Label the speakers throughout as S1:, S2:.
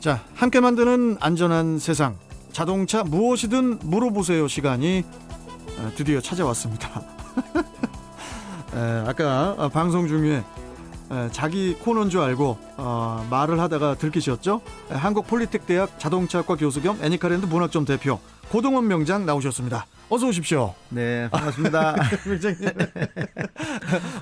S1: 자, 함께 만드는 안전한 세상. 자동차 무엇이든 물어보세요 시간이 어, 드디어 찾아왔습니다. 에, 아까 어, 방송 중에 에, 자기 코너인 줄 알고 어, 말을 하다가 들키셨죠? 에, 한국 폴리텍 대학 자동차학과 교수 겸 애니카랜드 문학점 대표 고동원 명장 나오셨습니다. 어서 오십시오.
S2: 네, 반갑습니다.
S1: 명장님.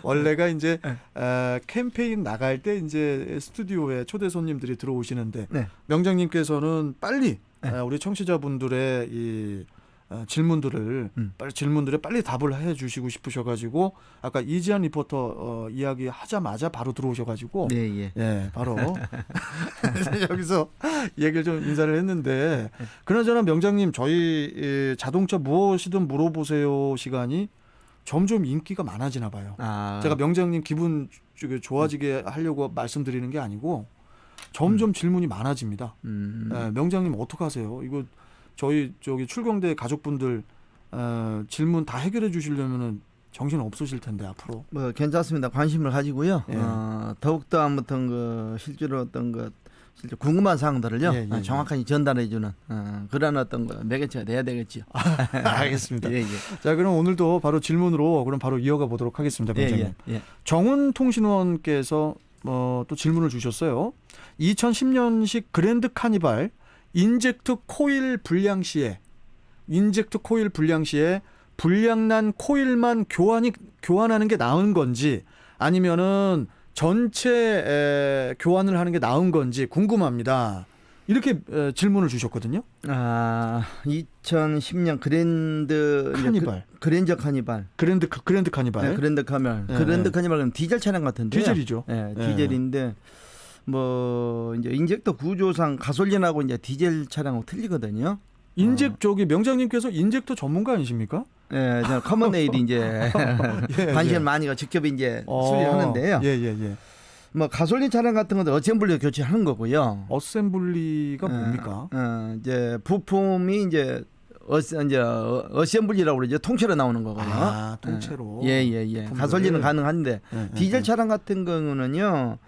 S1: 원래가 이제 어, 캠페인 나갈 때 이제 스튜디오에 초대 손님들이 들어오시는데
S2: 네.
S1: 명장님께서는 빨리
S2: 네.
S1: 어, 우리 청취자분들의 이 어, 질문들을
S2: 음.
S1: 빨리 질문들에 빨리 답을 해 주시고 싶으셔 가지고 아까 이지한 리포터 어, 이야기 하자마자 바로 들어오셔 가지고
S2: 네, 예.
S1: 예, 바로 여기서 얘기를 좀 인사를 했는데 그나저나 명장님 저희 이 자동차 무엇이든 물어보세요 시간이 점점 인기가 많아지나 봐요.
S2: 아,
S1: 제가 명장님 기분 저- 좋아지게 하려고 말씀드리는 게 아니고 점점 질문이 많아집니다.
S2: 음,
S1: 예, 명장님 어떡하세요? 이거 저희 저기 출경대 가족분들 어, 질문 다 해결해 주시려면은 정신 없으실 텐데 앞으로.
S2: 뭐 괜찮습니다. 관심을 가지고요.
S1: 예.
S2: 어, 더욱더 아무튼 그 실제로 어떤 그 실제 궁금한 사항들을요
S1: 예, 예,
S2: 어,
S1: 예.
S2: 정확하게 전달해주는 어, 그런 어떤 거 매개체가 돼야 되겠지요.
S1: 알겠습니다.
S2: 예, 예.
S1: 자 그럼 오늘도 바로 질문으로 그럼 바로 이어가 보도록 하겠습니다,
S2: 예,
S1: 명장님.
S2: 예, 예.
S1: 정훈 통신원께서 어, 또 질문을 주셨어요. 2010년식 그랜드 카니발 인젝트 코일 불량 시에 인젝트 코일 불량 시에 불량난 코일만 교환이 교환하는 게 나은 건지 아니면은 전체 에, 교환을 하는 게 나은 건지 궁금합니다. 이렇게 에, 질문을 주셨거든요.
S2: 아, 2010년 그랜드 이제
S1: 카니발.
S2: 그, 그랜저 카니발.
S1: 그랜드 그랜드 카니발.
S2: 네, 그랜드 카니발.
S1: 네,
S2: 그랜드
S1: 네.
S2: 카니발은 디젤 차량 같은데요.
S1: 디젤이죠.
S2: 예,
S1: 예.
S2: 디젤인데 뭐 이제 인젝터 구조상 가솔린하고 이제 디젤 차량하고 틀리거든요.
S1: 인젝 저기 명장님께서 인젝터 전문가 아니십니까?
S2: 예, 저 커먼에일이 이제
S1: 예,
S2: 관심
S1: 예.
S2: 많이가 직접 이제
S1: 어,
S2: 수리를 하는데요.
S1: 예, 예, 예.
S2: 뭐 가솔린 차량 같은 것도 어셈블리 교체하는 거고요.
S1: 어셈블리가
S2: 예,
S1: 뭡니까?
S2: 어, 이제 부품이 이제 어, 이제 어, 어셈블리라고 그러죠. 통째로 나오는 거고요.
S1: 아, 통째로.
S2: 예, 예, 예.
S1: 부품들을.
S2: 가솔린은 가능한데
S1: 예, 예,
S2: 디젤
S1: 예.
S2: 차량 같은 경우는요.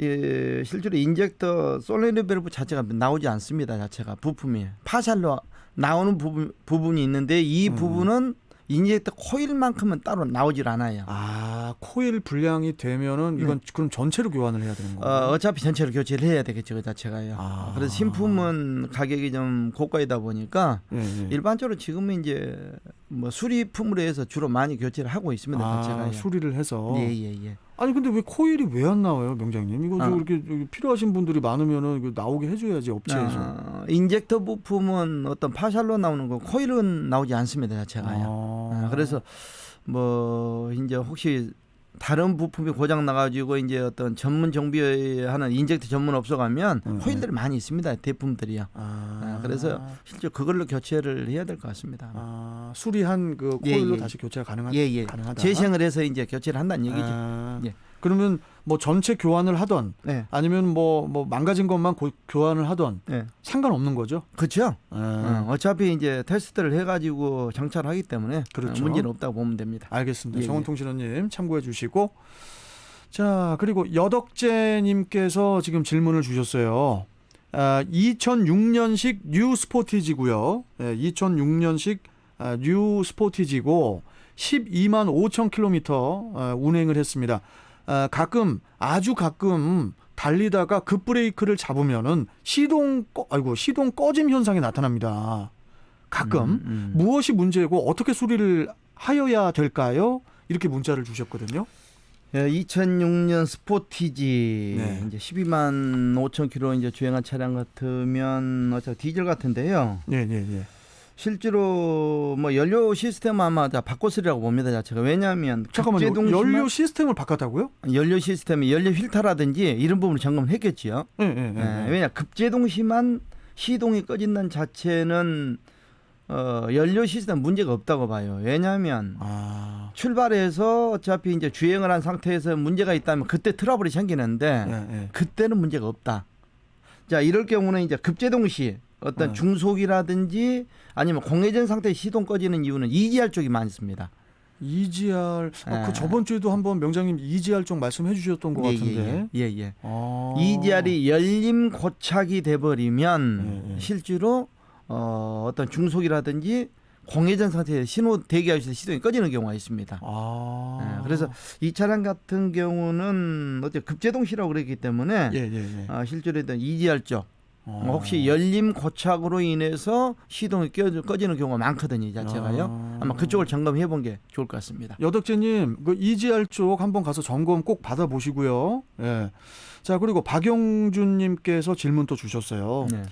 S2: 예, 실제로 인젝터 솔레르 밸브 자체가 나오지 않습니다. 자체가 부품이 파샬로 나오는 부분 부분이 있는데 이
S1: 음.
S2: 부분은 인젝터 코일만큼은 따로 나오질 않아요.
S1: 아, 코일 불량이 되면은 이건 그럼 전체로 교환을 해야 되는
S2: 어,
S1: 거예요.
S2: 어 차피 전체로 교체를 해야 되겠죠, 그 자체가요.
S1: 아.
S2: 그래서 신품은 가격이 좀 고가이다 보니까
S1: 예, 예.
S2: 일반적으로 지금은 이제 뭐 수리품으로 해서 주로 많이 교체를 하고 있습니다,
S1: 아,
S2: 자체가요.
S1: 수리를 해서.
S2: 예, 예, 예.
S1: 아니 근데 왜 코일이 왜 안 나와요, 명장님? 이거 저
S2: 아.
S1: 이렇게 필요하신 분들이 많으면은 나오게 해줘야지 업체에서.
S2: 어, 인젝터 부품은 어떤 파샬로 나오는 거 코일은 나오지 않습니다, 자체가요.
S1: 아.
S2: 아, 그래서 뭐 이제 혹시 다른 부품이 고장 나가지고 이제 어떤 전문 정비하는 인젝터 전문 업소 가면
S1: 음,
S2: 코일들이 많이 있습니다 대품들이요.
S1: 아,
S2: 아, 그래서 실제 그걸로 교체를 해야 될 것 같습니다.
S1: 아, 수리한 그
S2: 예,
S1: 코일로
S2: 예.
S1: 다시 교체가 가능하,
S2: 예, 예.
S1: 가능하다.
S2: 재생을 해서 이제 교체를 한다는 얘기죠.
S1: 아,
S2: 예.
S1: 그러면 뭐 전체 교환을 하던
S2: 네,
S1: 아니면 뭐뭐 망가진 것만 고- 교환을 하던
S2: 네,
S1: 상관없는 거죠.
S2: 그렇죠.
S1: 아,
S2: 어, 어차피 이제 테스트를 해가지고 정찰을 하기 때문에
S1: 그렇죠.
S2: 어, 문제는 없다고 보면 됩니다.
S1: 알겠습니다.
S2: 예, 예.
S1: 정원통신원님 참고해 주시고 자 그리고 여덕재님께서 지금 질문을 주셨어요. 아, 2006년식 뉴 스포티지고요. 예, 2006년식 아, 뉴 스포티지고 12만 5천 킬로미터 아, 운행을 했습니다. 아, 가끔 아주 가끔 달리다가 급브레이크를 잡으면은 시동 꺼, 아이고 시동 꺼짐 현상이 나타납니다. 가끔
S2: 음, 음.
S1: 무엇이 문제고 어떻게 수리를 하여야 될까요? 이렇게 문자를 주셨거든요.
S2: 예, 2006년 스포티지
S1: 네.
S2: 이제 12만 5천 킬로 이제 주행한 차량 같으면 어차 디젤 같은데요.
S1: 예, 예, 예.
S2: 실제로 뭐 연료 시스템 아마 다 바꿨으리라고 봅니다 자체가 왜냐하면
S1: 잠깐만요. 연료 시스템을 바꿨다고요?
S2: 연료 시스템이 연료 필터라든지 이런 부분을 점검을 했겠지요.
S1: 예, 예, 예.
S2: 예, 왜냐 급제동 시만 시동이 꺼진다는 자체는 어, 연료 시스템 문제가 없다고 봐요. 왜냐하면
S1: 아,
S2: 출발해서 어차피 이제 주행을 한 상태에서 문제가 있다면 그때 트러블이 생기는데
S1: 예, 예.
S2: 그때는 문제가 없다. 자, 이럴 경우는 이제 급제동 시 어떤
S1: 네.
S2: 중속이라든지 아니면 공회전 상태 시동 꺼지는 이유는 EGR 쪽이 많습니다.
S1: EGR 아, 그
S2: 예.
S1: 저번 주에도 한번 명장님 EGR 쪽 말씀해 주셨던 것 같은데.
S2: 예, 예, 예.
S1: 아.
S2: EGR이 열림 고착이 돼버리면
S1: 예, 예.
S2: 실제로 어, 어떤 중속이라든지 공회전 상태에 신호 대기하실 때 시동이 꺼지는 경우가 있습니다.
S1: 아.
S2: 예, 그래서 이 차량 같은 경우는 어째 급제동시라고 그랬기 때문에
S1: 예, 예, 예.
S2: 어, 실제로 일단 EGR 쪽
S1: 아.
S2: 혹시 열림 고착으로 인해서 시동이 꺼- 꺼지는 경우가 많거든요, 이 자체가요.
S1: 아.
S2: 아마 그쪽을 점검해 본 게 좋을 것 같습니다.
S1: 여덕재님 그 EGR 쪽 한번 가서 점검 꼭 받아보시고요. 예. 자 그리고 박영준님께서 질문 또 주셨어요.
S2: 네.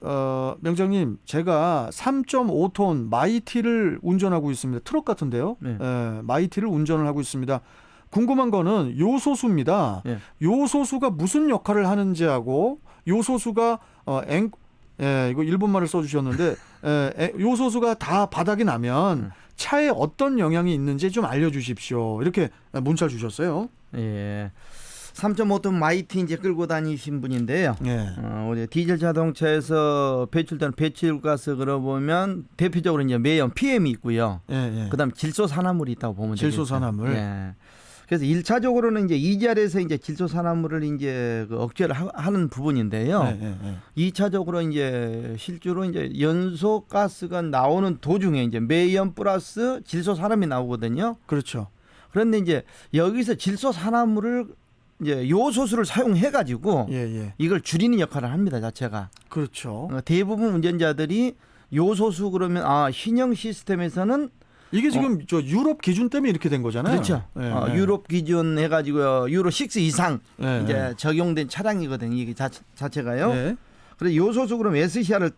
S1: 어, 명장님 제가 3.5톤 마이티를 운전하고 있습니다. 트럭 같은데요.
S2: 네.
S1: 예, 마이티를 운전을 하고 있습니다. 궁금한 거는 요소수입니다.
S2: 네.
S1: 요소수가 무슨 역할을 하는지하고 요소수가 어, 앵, 예, 이거 일본말을 써주셨는데 예, 에, 요소수가 다 바닥이 나면
S2: 음.
S1: 차에 어떤 영향이 있는지 좀 알려주십시오. 이렇게 문자 주셨어요.
S2: 예. 3.5톤 마이티 이제 끌고 다니신 분인데요.
S1: 예.
S2: 어, 우리 디젤 자동차에서 배출되는 배출가스 그러 보면 대표적으로 이제 매연 PM이 있고요.
S1: 예, 예.
S2: 그다음 질소 산화물이 있다고 보면 되겠죠.
S1: 질소 산화물.
S2: 예. 그래서 일차적으로는 이제 EGR에서 이제 질소 산화물을 이제 그 억제를 하, 는 부분인데요.
S1: 예, 예, 예.
S2: 이차적으로 이제 실제로 이제 연소 가스가 나오는 도중에 이제 매연 플러스 질소 산화물이 나오거든요.
S1: 그렇죠.
S2: 그런데 이제 여기서 질소 산화물을 이제 요소수를 사용해 가지고
S1: 예, 예.
S2: 이걸 줄이는 역할을 합니다 자체가
S1: 그렇죠.
S2: 어, 대부분 운전자들이 요소수 그러면 아 신형 시스템에서는
S1: 이게 지금 저 유럽 기준 때문에 이렇게 된 거잖아요.
S2: 어. 그렇죠
S1: 예,
S2: 어,
S1: 예.
S2: 유럽 기준 해가지고 유로 6 이상
S1: 예,
S2: 이제
S1: 예.
S2: 적용된 차량이거든요 이게 자, 자체가요
S1: 예.
S2: 그래서 요소수 그럼 SCR을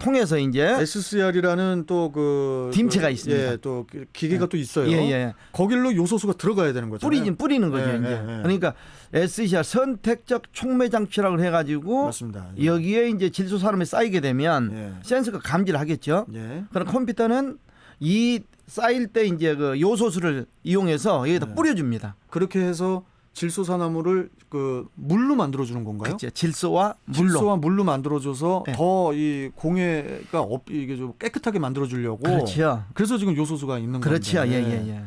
S2: 통해서 이제
S1: SCR이라는 또그
S2: 딤체가 있습니다.
S1: 예, 또그 기계가 또 있어요.
S2: 예 예
S1: 거길로 요소수가 들어가야 되는 거잖아요.
S2: 뿌리진 뿌리는 거죠
S1: 예,
S2: 이제
S1: 예, 예.
S2: 그러니까 SCR 선택적 촉매 장치라고 해가지고
S1: 맞습니다. 예.
S2: 여기에 이제 질소 산염이 쌓이게 되면
S1: 예.
S2: 센서가 감지를 하겠죠.
S1: 예.
S2: 그럼 컴퓨터는 이 쌓일 때 이제 그 요소수를 이용해서 여기다
S1: 네.
S2: 뿌려줍니다.
S1: 그렇게 해서 질소산화물을 그 물로 만들어 주는 건가요?
S2: 그렇죠. 질소와 물로.
S1: 질소와 물로 만들어줘서
S2: 네.
S1: 더 이 공해가 없 이게 좀 깨끗하게 만들어 주려고.
S2: 그렇죠.
S1: 그래서 지금 요소수가 있는
S2: 그렇죠.
S1: 건데.
S2: 예예 예.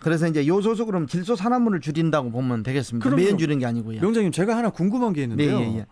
S2: 그래서 이제 요소수 그럼 질소 산화물을 줄인다고 보면 되겠습니다. 매연 줄이는 게 아니고요.
S1: 명장님 제가 하나 궁금한 게
S2: 네,
S1: 있는데요.
S2: 예, 예.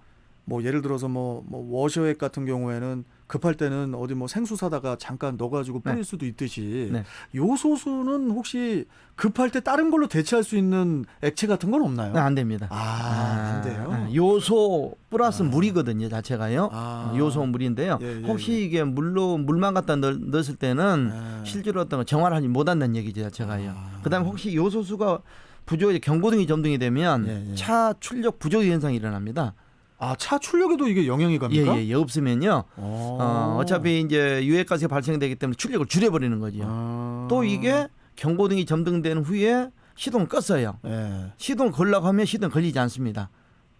S1: 뭐 예를 들어서 뭐, 뭐 워셔액 같은 경우에는 급할 때는 어디 뭐 생수 사다가 잠깐 넣어가지고 뿌릴
S2: 네.
S1: 수도 있듯이
S2: 네.
S1: 요소수는 혹시 급할 때 다른 걸로 대체할 수 있는 액체 같은 건 없나요?
S2: 네, 안 됩니다.
S1: 아, 안 돼요.
S2: 아, 요소 플러스
S1: 아.
S2: 물이거든요, 자체가요.
S1: 아.
S2: 요소 물인데요.
S1: 예, 예,
S2: 혹시
S1: 예.
S2: 이게 물로 물만 갖다 넣, 넣었을 때는
S1: 아.
S2: 실제로 어떤 거 정화를 하지 못한다는 얘기죠, 자체가요.
S1: 아.
S2: 그다음에 혹시 요소수가 부족해 경고등이 점등이 되면
S1: 예, 예.
S2: 차 출력 부족 현상이 일어납니다.
S1: 아, 차 출력에도 이게 영향이 갑니까?
S2: 예 예 예, 없으면요.
S1: 어.
S2: 어, 어차피 이제 유해가스가 발생되기 때문에 출력을 줄여버리는 거죠.
S1: 아.
S2: 또 이게 경고등이 점등된 후에 시동을 껐어요.
S1: 예.
S2: 시동을 걸라고 하면 시동 걸리지 않습니다.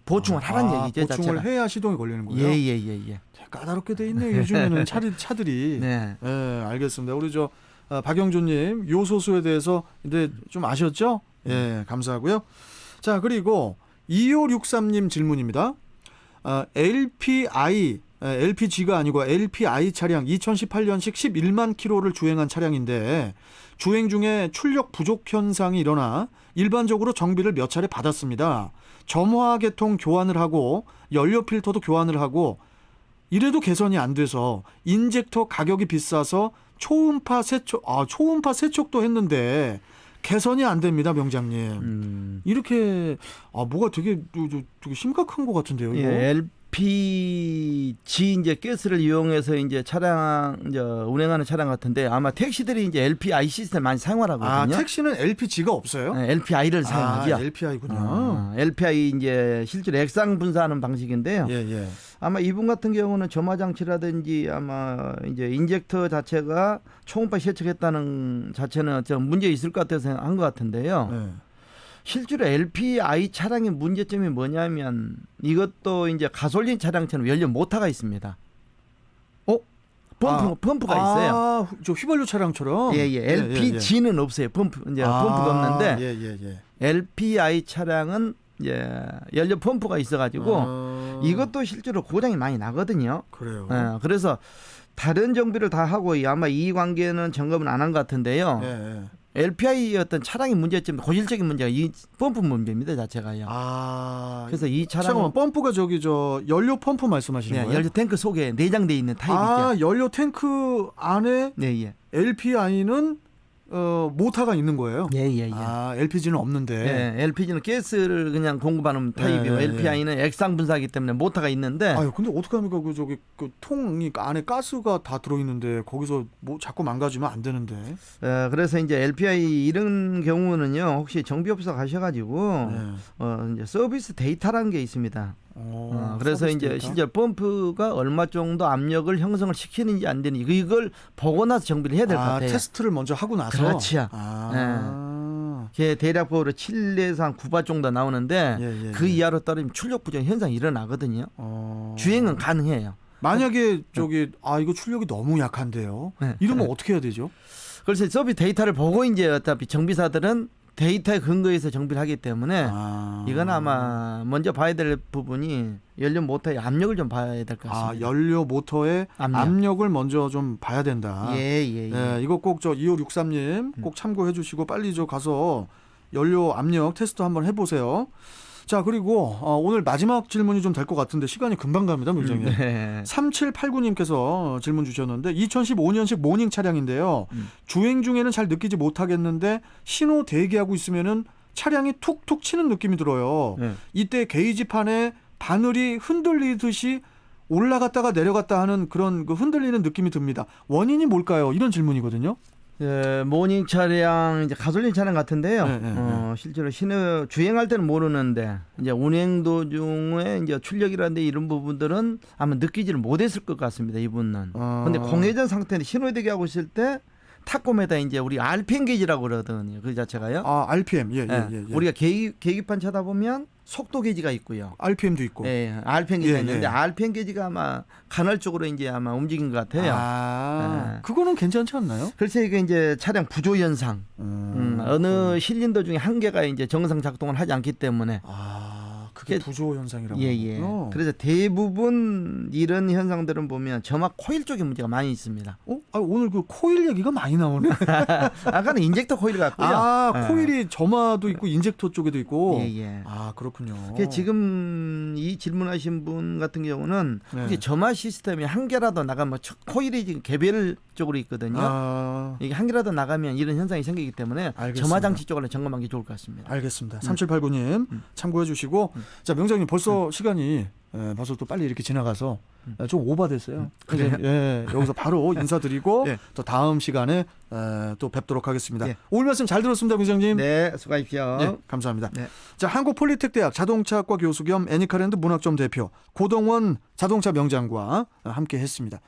S2: 보충을 하라는
S1: 아,
S2: 얘기죠,
S1: 보충을
S2: 자체가.
S1: 해야 시동이 걸리는 거예요.
S2: 예 예 예 예, 예.
S1: 까다롭게 돼 있네요. 요즘에는 차들, 차들이.
S2: 네.
S1: 예, 알겠습니다. 우리 저 아, 박영준님 요소수에 대해서 이제 좀 아셨죠? 예, 감사하고요. 자 그리고 2563님 질문입니다. 아, LPI LPG가 아니고 LPI 차량 2018년식 11만 킬로를 주행한 차량인데 주행 중에 출력 부족 현상이 일어나 일반적으로 정비를 몇 차례 받았습니다. 점화 계통 교환을 하고 연료 필터도 교환을 하고 이래도 개선이 안 돼서 인젝터 가격이 비싸서 초음파 세척 아 초음파 세척도 했는데 개선이 안 됩니다, 명장님.
S2: 음.
S1: 이렇게 아 뭐가 되게 되게 심각한 것 같은데요, 이거.
S2: 예, LPG 이제 가스를 이용해서 이제 차량 이제 운행하는 차량 같은데 아마 택시들이 이제 LPI 시스템 많이 사용하거든요.
S1: 아 택시는 LPG가 없어요?
S2: 네, LPI를 사용하죠.
S1: 아, LPI군요.
S2: 어, LPI 이제 실제로 액상 분사하는 방식인데요.
S1: 예, 예.
S2: 아마 이분 같은 경우는 점화 장치라든지 아마 이제 인젝터 자체가 초음파 세척했다는 자체는 좀 문제 있을 것 같아서 한 것 같은데요.
S1: 네.
S2: 실제로 LPI 차량의 문제점이 뭐냐면 이것도 이제 가솔린 차량처럼 연료 모터가 있습니다. 어? 펌프
S1: 아,
S2: 펌프가 있어요.
S1: 아, 저 휘발유 차량처럼.
S2: 예, 예. LPG는 없어요. 펌프 이제
S1: 아,
S2: 펌프가 없는데
S1: 예, 예, 예.
S2: LPI 차량은 이제 연료 펌프가 있어가지고
S1: 아,
S2: 이것도 실제로 고장이 많이 나거든요.
S1: 그래요.
S2: 예, 그래서 다른 정비를 다 하고 아마 이 관계는 점검은 안 한 것 같은데요.
S1: 예, 예.
S2: LPI 어떤 차량의 문제점 고질적인 문제가 이 펌프 문제입니다 자체가요.
S1: 아.
S2: 그래서 이 차량
S1: 잠깐만 펌프가 저기 저 연료 펌프 말씀하시는
S2: 네,
S1: 거예요?
S2: 연료 탱크 속에 내장돼 있는 타입이죠.
S1: 아 연료 탱크 안에
S2: 네, 예.
S1: LPI는 어, 모터가 있는 거예요.
S2: 예, 예, 예.
S1: 아 LPG는 없는데.
S2: 예, LPG는 가스를 그냥 공급하는 타입이고
S1: 예, 예,
S2: LPI는 액상 분사하기 때문에 모터가 있는데
S1: 아유 근데 어떻게 합니까 그 저기 그 통이 안에 가스가 다 들어 있는데 거기서 뭐 자꾸 망가지면 안 되는데.
S2: 어, 그래서 이제 LPI 이런 경우는요 혹시 정비업소 가셔 가지고
S1: 네.
S2: 어, 이제 서비스 데이터라는 게 있습니다.
S1: 어,
S2: 어, 그래서
S1: 서비스
S2: 이제? 실제 펌프가 얼마 정도 압력을 형성을 시키는지 안 되는지 이걸 보고 나서 정비를 해야 될것
S1: 아,
S2: 같아요.
S1: 테스트를 먼저 하고 나서.
S2: 그렇지요.
S1: 아.
S2: 그게 대략적으로 7에서 한 9바 정도 나오는데
S1: 예, 예,
S2: 그
S1: 예.
S2: 이하로 떨어지면 출력 부정 현상이 일어나거든요.
S1: 어.
S2: 주행은 가능해요.
S1: 만약에 저기 아 이거 출력이 너무 약한데요.
S2: 네.
S1: 이러면 어떻게 해야 되죠?
S2: 그래서 서비스 데이터를 보고 이제 어차피 정비사들은 데이터에 근거해서 정비를 하기 때문에
S1: 아.
S2: 이건 아마 먼저 봐야 될 부분이 연료 모터의 압력을 좀 봐야
S1: 될것아
S2: 같습니다.
S1: 연료 모터의
S2: 압력.
S1: 압력 을 먼저 좀 봐야 된다.
S2: 예, 예, 예.
S1: 네, 이거 꼭 저 2563님 꼭 참고해 주시고 빨리 저 가서 연료 압력 테스트 한번 해 보세요. 자 그리고 어, 오늘 마지막 질문이 좀 될 것 같은데 시간이 금방 갑니다, mil장님.
S2: 네.
S1: 3789님께서 질문 주셨는데 2015년식 모닝 차량인데요.
S2: 음.
S1: 주행 중에는 잘 느끼지 못하겠는데 신호 대기하고 있으면은 차량이 툭툭 치는 느낌이 들어요.
S2: 네.
S1: 이때 게이지판에 바늘이 흔들리듯이 올라갔다가 내려갔다 하는 그런 그 흔들리는 느낌이 듭니다. 원인이 뭘까요? 이런 질문이거든요.
S2: 예, 모닝 차량 이제 가솔린 차량 같은데요.
S1: 네, 네,
S2: 어, 실제로 신호 주행할 때는 모르는데 이제 운행 도중에 이제 출력이라든지 이런 부분들은 아마 느끼지를 못했을 것 같습니다. 이분은.
S1: 어.
S2: 근데 공회전 상태인데 신호 대기 하고 있을 때 탁곰에다 이제 우리 RPM 게이지라고 그러거든요. 그 자체가요.
S1: 아 RPM 예, 예,
S2: 예,
S1: 예, 예.
S2: 우리가 계기, 계기판 쳐다보면 속도 게이지가 있고요.
S1: RPM도 있고.
S2: 예, RPM 게이지가
S1: 예,
S2: 있는데
S1: 예.
S2: RPM 게이지가 아마 간헐적으로 이제 아마 움직인 것 같아요.
S1: 아,
S2: 예.
S1: 그거는 괜찮지 않나요?
S2: 그래서 이게 이제 차량 부조 현상. 음, 어느 실린더 중에 한 개가 이제 정상 작동을 하지 않기 때문에
S1: 아, 그게
S2: 그게-
S1: 부조 현상이라고.
S2: 예 예.
S1: 하는군요.
S2: 그래서 대부분 이런 현상들은 보면 점막 코일 쪽에 문제가 많이 있습니다.
S1: 어? 아, 오늘 그 코일 얘기가 많이 나오네.
S2: 아까는 인젝터 코일 같고요.
S1: 아,
S2: 예.
S1: 코일이 점화도 있고 인젝터 쪽에도 있고.
S2: 예 예.
S1: 아, 그렇군요.
S2: 그게 지금 이 질문하신 분 같은 경우는
S1: 네.
S2: 혹시 점화 시스템이 한 개라도 나가면 저- 코일이 지금 개별 적으로 있거든요.
S1: 아,
S2: 이게 한 개라도 나가면 이런 현상이 생기기 때문에
S1: 알겠습니다.
S2: 점화 장치 쪽으로 점검하는 게 좋을 것 같습니다.
S1: 알겠습니다. 3789님
S2: 음.
S1: 참고해 주시고 자, 명장님 벌써 시간이 예, 벌써 또 빨리 이렇게 지나가서 예, 좀 오바됐어요.
S2: 음.
S1: 그래서, 예, 여기서 바로 인사드리고
S2: 예.
S1: 또 다음 시간에 에, 또 뵙도록 하겠습니다.
S2: 예.
S1: 오늘 말씀 잘 들었습니다, 명장님.
S2: 네, 수고하십시오.
S1: 예, 감사합니다.
S2: 네.
S1: 자, 한국 폴리텍 대학 자동차학과 교수 겸 애니카랜드 문학점 대표 고동원 자동차 명장과 함께 했습니다.